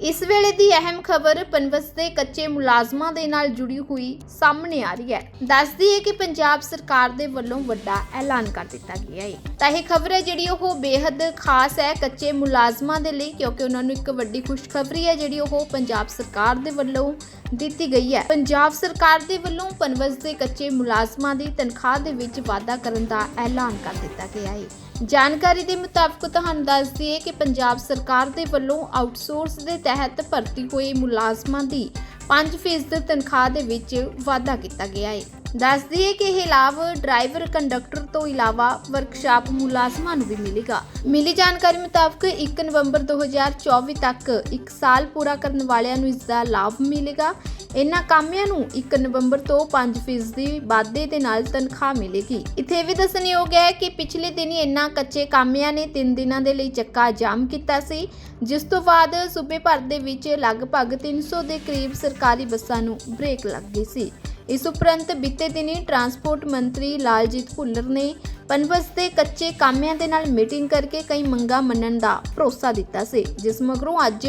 ਇਸ ਵੇਲੇ ਦੀ ਅਹਿਮ ਖਬਰ ਪਨਵਸ ਦੇ ਕੱਚੇ ਮੁਲਾਜ਼ਮਾਂ ਦੇ ਨਾਲ ਜੁੜੀ ਹੋਈ ਸਾਹਮਣੇ ਆ ਰਹੀ ਹੈ। ਦੱਸਦੀ ਹੈ ਕਿ ਪੰਜਾਬ ਸਰਕਾਰ ਦੇ ਵੱਲੋਂ ਵੱਡਾ ਐਲਾਨ ਕਰ ਦਿੱਤਾ ਗਿਆ ਹੈ। ਤਾਂ ਇਹ ਖਬਰ ਹੈ ਜਿਹੜੀ ਉਹ ਬੇहद ਖਾਸ ਹੈ ਕੱਚੇ ਮੁਲਾਜ਼ਮਾਂ ਦੇ ਲਈ, ਕਿਉਂਕਿ ਉਹਨਾਂ ਨੂੰ ਇੱਕ ਵੱਡੀ ਖੁਸ਼ਖਬਰੀ ਹੈ ਜਿਹੜੀ ਉਹ ਪੰਜਾਬ ਸਰਕਾਰ ਦੇ ਵੱਲੋਂ ਦਿੱਤੀ ਗਈ ਹੈ। ਪੰਜਾਬ ਸਰਕਾਰ ਦੇ ਵੱਲੋਂ ਪਨਵਸ ਦੇ ਕੱਚੇ ਮੁਲਾਜ਼ਮਾਂ ਦੀ ਤਨਖਾਹ ਦੇ ਵਿੱਚ ਵਾਧਾ ਕਰਨ ਦਾ ਐਲਾਨ ਕਰ ਦਿੱਤਾ ਗਿਆ ਹੈ। ਜਾਣਕਾਰੀ ਦੇ ਮੁਤਾਬਕ ਤੁਹਾਨੂੰ ਦੱਸ ਦਈਏ ਕਿ ਪੰਜਾਬ ਸਰਕਾਰ ਦੇ ਵੱਲੋਂ ਆਊਟਸੋਰਸ ਦੇ ਤਹਿਤ ਭਰਤੀ ਹੋਏ ਮੁਲਾਜ਼ਮਾਂ ਦੀ 5% ਤਨਖਾਹ ਦੇ ਵਿੱਚ ਵਾਧਾ ਕੀਤਾ ਗਿਆ ਹੈ। ਦੱਸ ਦਈਏ ਕਿ ਇਹ ਲਾਭ ਡਰਾਈਵਰ ਕੰਡਕਟਰ ਤੋਂ ਇਲਾਵਾ ਵਰਕਸ਼ਾਪ ਮੁਲਾਜ਼ਮਾਂ ਨੂੰ ਵੀ ਮਿਲੇਗਾ। ਮਿਲੀ ਜਾਣਕਾਰੀ ਮੁਤਾਬਕ 1 ਨਵੰਬਰ 2024 ਤੱਕ 1 ਸਾਲ ਪੂਰਾ ਕਰਨ ਵਾਲਿਆਂ ਨੂੰ ਇਸ ਦਾ ਲਾਭ ਮਿਲੇਗਾ। ਇਨ੍ਹਾਂ ਕਾਮਿਆਂ ਨੂੰ 1 ਨਵੰਬਰ ਤੋਂ 5% ਦੀ ਵਾਧੇ ਦੇ ਨਾਲ ਤਨਖਾਹ ਮਿਲੇਗੀ। ਇੱਥੇ ਇਹ ਵੀ ਦੱਸਣਯੋਗ ਹੈ ਕਿ ਪਿਛਲੇ ਦਿਨੀ ਇਨ੍ਹਾਂ ਕੱਚੇ ਕਾਮਿਆਂ ਨੇ 3 ਦਿਨਾਂ ਦੇ ਲਈ ਚੱਕਾ ਜਾਮ ਕੀਤਾ ਸੀ, ਜਿਸ ਤੋਂ ਬਾਅਦ ਸੂਬੇ ਭਰ ਦੇ ਵਿੱਚ ਲਗਭਗ 300 ਦੇ ਕਰੀਬ ਸਰਕਾਰੀ ਬੱਸਾਂ ਨੂੰ ਬ੍ਰੇਕ ਲੱਗ ਗਈ ਸੀ। ਇਸ ਉਪਰੰਤ ਬੀਤੇ ਦਿਨੀ ਟਰਾਂਸਪੋਰਟ ਮੰਤਰੀ ਲਾਲਜੀਤ ਭੁੱਲਰ ਨੇ ਪਨਬਸ ਦੇ ਕੱਚੇ ਕਾਮਿਆਂ ਦੇ ਨਾਲ ਮੀਟਿੰਗ ਕਰਕੇ ਕਈ ਮੰਗਾਂ ਮੰਨਣ ਦਾ ਭਰੋਸਾ ਦਿੱਤਾ ਸੀ, ਜਿਸ ਮਗਰੋਂ ਅੱਜ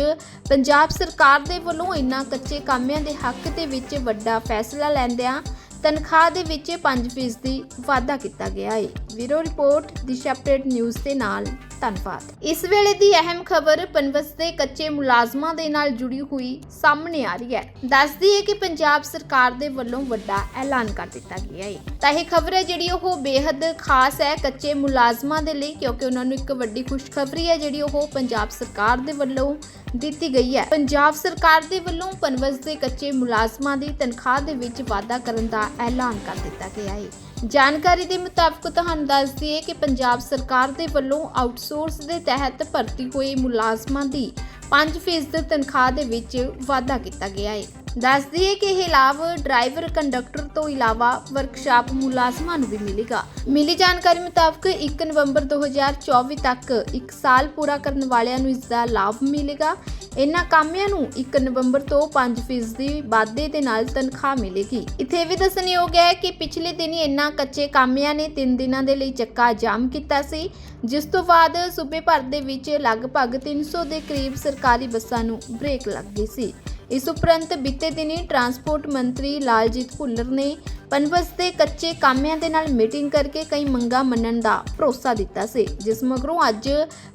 ਪੰਜਾਬ ਸਰਕਾਰ ਦੇ ਵੱਲੋਂ ਇਨ੍ਹਾਂ ਕੱਚੇ ਕਾਮਿਆਂ ਦੇ ਹੱਕ ਦੇ ਵਿੱਚ ਵੱਡਾ ਫੈਸਲਾ ਲੈਂਦਿਆਂ ਤਨਖਾਹ ਦੇ ਵਿੱਚ 5% ਦੀ ਵਾਧਾ ਕੀਤਾ ਗਿਆ ਹੈ ਵੀਰੋ ਰਿਪੋਰਟ ਦਿਸ਼ਾ ਅਪਡੇਟ ਨਿਊਜ਼ ਦੇ ਨਾਲ ਧੰਨਵਾਦ। ਇਸ ਵੇਲੇ ਦੀ ਅਹਿਮ ਖਬਰ ਪਨਬਸ ਦੇ ਕੱਚੇ ਮੁਲਾਜ਼ਮਾਂ ਦੇ ਨਾਲ ਜੁੜੀ ਹੋਈ ਸਾਹਮਣੇ ਆ ਰਹੀ ਹੈ। ਦੱਸਦੀ ਹੈ ਕਿ ਪੰਜਾਬ ਸਰਕਾਰ ਦੇ ਵੱਲੋਂ ਵੱਡਾ ਐਲਾਨ ਕਰ ਦਿੱਤਾ ਗਿਆ ਹੈ। ਤਾਂ ਇਹ ਖਬਰ ਹੈ ਜਿਹੜੀ ਉਹ ਬੇहद ਖਾਸ ਹੈ ਕੱਚੇ ਮੁਲਾਜ਼ਮਾਂ ਦੇ ਲਈ, ਕਿਉਂਕਿ ਉਹਨਾਂ ਨੂੰ ਇੱਕ ਵੱਡੀ ਖੁਸ਼ਖਬਰੀ ਹੈ ਜਿਹੜੀ ਉਹ ਪੰਜਾਬ ਸਰਕਾਰ ਦੇ ਵੱਲੋਂ ਦਿੱਤੀ ਗਈ ਹੈ। ਪੰਜਾਬ ਸਰਕਾਰ ਦੇ ਵੱਲੋਂ ਪਨਵਸ ਦੇ ਕੱਚੇ ਮੁਲਾਜ਼ਮਾਂ ਦੀ ਤਨਖਾਹ ਦੇ ਵਿੱਚ ਵਾਧਾ ਕਰਨ ਦਾ ਐਲਾਨ ਕਰ ਦਿੱਤਾ ਗਿਆ ਹੈ। ਜਾਣਕਾਰੀ ਦੇ ਮੁਤਾਬਕ ਤੁਹਾਨੂੰ ਦੱਸ ਦਈਏ ਕਿ ਪੰਜਾਬ ਸਰਕਾਰ ਦੇ ਵੱਲੋਂ ਆਊਟਸੋਰਸ ਦੇ ਤਹਿਤ ਭਰਤੀ ਹੋਏ ਮੁਲਾਜ਼ਮਾਂ ਦੀ 5% ਤਨਖਾਹ ਦੇ ਵਿੱਚ ਵਾਧਾ ਕੀਤਾ ਗਿਆ ਹੈ। ਦੱਸ ਦਈਏ ਕਿ ਇਹ ਲਾਭ ਡਰਾਈਵਰ ਕੰਡਕਟਰ ਤੋਂ ਇਲਾਵਾ ਵਰਕਸ਼ਾਪ ਮੁਲਾਜ਼ਮਾਂ ਨੂੰ ਵੀ ਮਿਲੇਗਾ। ਮਿਲੀ ਜਾਣਕਾਰੀ ਮੁਤਾਬਕ 1 ਨਵੰਬਰ 2024 ਤੱਕ 1 ਸਾਲ ਪੂਰਾ ਕਰਨ ਵਾਲਿਆਂ ਨੂੰ ਇਸ ਦਾ ਲਾਭ ਮਿਲੇਗਾ। ਇਨ੍ਹਾਂ ਕਾਮਿਆਂ ਨੂੰ 1 ਨਵੰਬਰ ਤੋਂ 5% ਦੀ ਵਾਧੇ ਦੇ ਨਾਲ ਤਨਖਾਹ ਮਿਲੇਗੀ। ਇੱਥੇ ਇਹ ਵੀ ਦੱਸਣਯੋਗ ਹੈ ਕਿ ਪਿਛਲੇ ਦਿਨੀ ਇਨ੍ਹਾਂ ਕੱਚੇ ਕਾਮਿਆਂ ਨੇ 3 ਦਿਨਾਂ ਦੇ ਲਈ ਚੱਕਾ ਜਾਮ ਕੀਤਾ ਸੀ, ਜਿਸ ਤੋਂ ਬਾਅਦ ਸੂਬੇ ਭਰ ਦੇ ਵਿੱਚ ਲਗਭਗ 300 ਦੇ ਕਰੀਬ ਸਰਕਾਰੀ ਬੱਸਾਂ ਨੂੰ ਬ੍ਰੇਕ ਲੱਗ ਗਈ ਸੀ। ਇਸ ਉਪਰੰਤ ਬੀਤੇ ਦਿਨੀ ਟਰਾਂਸਪੋਰਟ ਮੰਤਰੀ ਲਾਲਜੀਤ ਭੁੱਲਰ ਨੇ ਪਨਬਸ ਦੇ ਕੱਚੇ ਕਾਮਿਆਂ ਦੇ ਨਾਲ ਮੀਟਿੰਗ ਕਰਕੇ ਕਈ ਮੰਗਾਂ ਮੰਨਣ ਦਾ ਭਰੋਸਾ ਦਿੱਤਾ ਸੀ, ਜਿਸ ਮਗਰੋਂ ਅੱਜ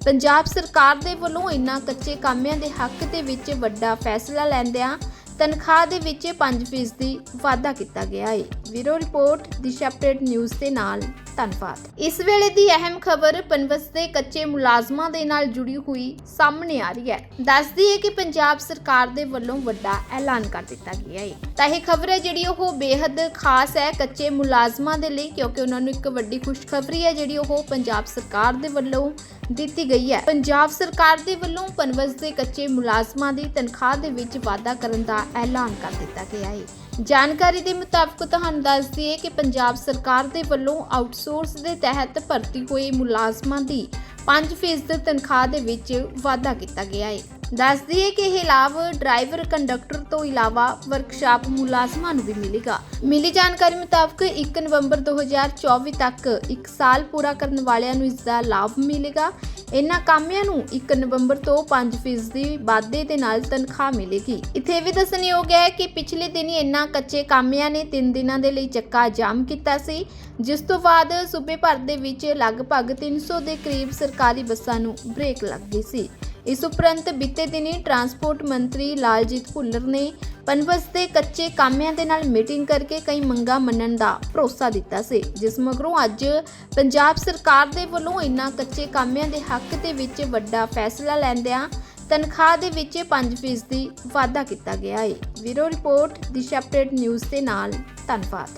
ਪੰਜਾਬ ਸਰਕਾਰ ਦੇ ਵੱਲੋਂ ਇਨ੍ਹਾਂ ਕੱਚੇ ਕਾਮਿਆਂ ਦੇ ਹੱਕ ਦੇ ਵਿੱਚ ਵੱਡਾ ਫੈਸਲਾ ਲੈਂਦਿਆਂ ਤਨਖਾਹ ਦੇ ਵਿੱਚ 5% ਦੀ ਵਾਧਾ ਕੀਤਾ ਗਿਆ ਹੈ। ਵੀਰੋ ਰਿਪੋਰਟ, ਦਿਸ਼ਾ ਅਪਡੇਟ ਨਿਊਜ਼ ਦੇ ਨਾਲ। ਧੰਨਵਾਦ। ਇਸ ਵੇਲੇ ਦੀ ਅਹਿਮ ਖਬਰ ਪਨਬਸ ਦੇ ਕੱਚੇ ਮੁਲਾਜ਼ਮਾਂ ਦੇ ਨਾਲ ਜੁੜੀ ਹੋਈ ਸਾਹਮਣੇ ਆ ਰਹੀ ਹੈ। ਦੱਸਦੀ ਹੈ ਕਿ ਪੰਜਾਬ ਸਰਕਾਰ ਦੇ ਵੱਲੋਂ ਵੱਡਾ ਐਲਾਨ ਕਰ ਦਿੱਤਾ ਗਿਆ ਹੈ। ਤਾਂ ਇਹ ਖਬਰ ਹੈ ਜਿਹੜੀ ਉਹ ਬੇहद ਖਾਸ ਹੈ ਕੱਚੇ ਮੁਲਾਜ਼ਮਾਂ ਦੇ ਲਈ, ਕਿਉਂਕਿ ਉਹਨਾਂ ਨੂੰ ਇੱਕ ਵੱਡੀ ਖੁਸ਼ਖਬਰੀ ਹੈ ਜਿਹੜੀ ਉਹ ਪੰਜਾਬ ਸਰਕਾਰ ਦੇ ਵੱਲੋਂ ਦਿੱਤੀ ਗਈ ਹੈ। ਪੰਜਾਬ ਸਰਕਾਰ ਦੇ ਵੱਲੋਂ ਪਨਵਸ ਦੇ ਕੱਚੇ ਮੁਲਾਜ਼ਮਾਂ ਦੀ ਤਨਖਾਹ ਦੇ ਵਿੱਚ ਵਾਧਾ ਕਰਨ ਦਾ ਐਲਾਨ ਕਰ ਦਿੱਤਾ ਗਿਆ ਹੈ। ਜਾਣਕਾਰੀ ਦੇ ਮੁਤਾਬਕ ਤੁਹਾਨੂੰ ਦੱਸ ਦਈਏ ਕਿ ਪੰਜਾਬ ਸਰਕਾਰ ਦੇ ਵੱਲੋਂ ਆਊਟਸੋਰਸ ਦੇ ਤਹਿਤ ਭਰਤੀ ਹੋਏ ਮੁਲਾਜ਼ਮਾਂ ਦੀ 5% ਤਨਖਾਹ ਦੇ ਵਿੱਚ ਵਾਧਾ ਕੀਤਾ ਗਿਆ ਹੈ। ਦੱਸ ਦਈਏ ਕਿ ਇਹ ਲਾਭ ਡਰਾਈਵਰ, ਕੰਡਕਟਰ ਤੋਂ ਇਲਾਵਾ ਵਰਕਸ਼ਾਪ ਮੁਲਾਜ਼ਮਾਂ ਨੂੰ ਵੀ ਮਿਲੇਗਾ। ਮਿਲੀ ਜਾਣਕਾਰੀ ਮੁਤਾਬਕ 1 ਨਵੰਬਰ 2024 ਤੱਕ 1 ਸਾਲ ਪੂਰਾ ਕਰਨ ਵਾਲਿਆਂ ਨੂੰ ਇਸ ਦਾ ਲਾਭ ਮਿਲੇਗਾ। ਇਹਨਾਂ ਕਾਮਿਆਂ ਨੂੰ 1 ਨਵੰਬਰ ਤੋਂ 5% ਦੀ ਵਾਧੇ ਦੇ ਨਾਲ ਤਨਖਾਹ ਮਿਲੇਗੀ। ਇੱਥੇ ਇਹ ਵੀ ਦੱਸਣਯੋਗ ਹੈ ਕਿ ਪਿਛਲੇ ਦਿਨੀ ਇਹਨਾਂ ਕੱਚੇ ਕਾਮਿਆਂ ਨੇ 3 ਦਿਨਾਂ ਦੇ ਲਈ ਚੱਕਾ ਜਾਮ ਕੀਤਾ ਸੀ, ਜਿਸ ਤੋਂ ਬਾਅਦ ਸੂਬੇ ਭਰ ਦੇ ਵਿੱਚ ਲਗਭਗ 300 ਦੇ ਕਰੀਬ ਸਰਕਾਰੀ ਬੱਸਾਂ ਨੂੰ ਬ੍ਰੇਕ ਲੱਗ ਗਈ ਸੀ। ਇਸ ਉਪਰੰਤ ਬੀਤੇ ਦਿਨੀ ਟਰਾਂਸਪੋਰਟ ਮੰਤਰੀ ਲਾਲਜੀਤ ਭੁੱਲਰ ਨੇ ਪਨਬਸ ਦੇ ਕੱਚੇ ਕਾਮਿਆਂ ਦੇ ਨਾਲ ਮੀਟਿੰਗ ਕਰਕੇ ਕਈ ਮੰਗਾਂ ਮੰਨਣ ਦਾ ਭਰੋਸਾ ਦਿੱਤਾ ਸੀ, ਜਿਸ ਮਗਰੋਂ ਅੱਜ ਪੰਜਾਬ ਸਰਕਾਰ ਦੇ ਵੱਲੋਂ ਇਨ੍ਹਾਂ ਕੱਚੇ ਕਾਮਿਆਂ ਦੇ ਹੱਕ ਦੇ ਵਿੱਚ ਵੱਡਾ ਫੈਸਲਾ ਲੈਂਦਿਆਂ ਤਨਖਾਹ ਦੇ ਵਿੱਚ 5% ਦੀ ਵਾਧਾ ਕੀਤਾ ਗਿਆ ਹੈ ਵੀਰੋ ਰਿਪੋਰਟ, ਦਿਸ਼ਾ ਅਪਡੇਟ ਨਿਊਜ਼ ਦੇ ਨਾਲ, ਧੰਨਵਾਦ।